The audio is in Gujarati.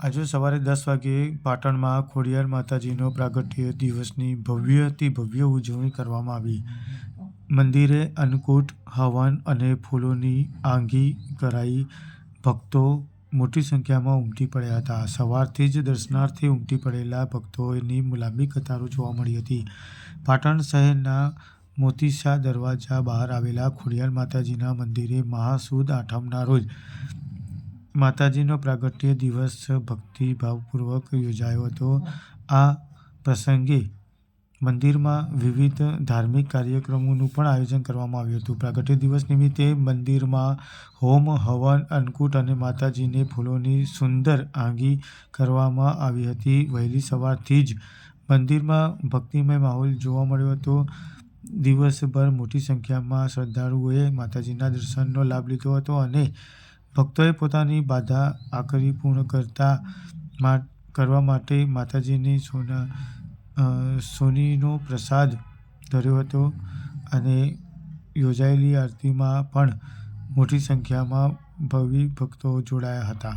આજે સવારે દસ વાગ્યે પાટણમાં ખોડિયાર માતાજીનો પ્રાગટ્ય દિવસની ભવ્યથી ભવ્ય ઉજવણી કરવામાં આવી. મંદિરે અન્નકૂટ, હવન અને ફૂલોની આંગી કરાઈ. ભક્તો મોટી સંખ્યામાં ઉમટી પડ્યા હતા. સવારથી જ દર્શનાર્થે ઉમટી પડેલા ભક્તોની લાંબી કતારો જોવા મળી હતી. પાટણ શહેરના મોતીસા દરવાજા બહાર આવેલા ખોડિયાર માતાજીના મંદિરે મહાસુદ આઠમના રોજ માતાજીનો પ્રાગટ્ય દિવસ ભક્તિભાવપૂર્વક યોજાયો હતો. આ પ્રસંગે મંદિરમાં વિવિધ ધાર્મિક કાર્યક્રમોનું પણ આયોજન કરવામાં આવ્યું હતું. પ્રાગટ્ય દિવસ નિમિત્તે મંદિરમાં હોમ, હવન, અન્નકૂટ અને માતાજીને ફૂલોની સુંદર આંગી કરવામાં આવી હતી. વહેલી સવારથી જ મંદિરમાં ભક્તિમય માહોલ જોવા મળ્યો હતો. દિવસભર મોટી સંખ્યામાં શ્રદ્ધાળુઓએ માતાજીના દર્શનનો લાભ લીધો હતો અને ભક્તોએ પોતાની બાધા આખરી પૂર્ણ કરતા કરવા માટે માતાજીની સોના સોનીનો પ્રસાદ ધર્યો હતો અને યોજાયેલી આરતીમાં પણ મોટી સંખ્યામાં ભવિ ભક્તો જોડાયા હતા.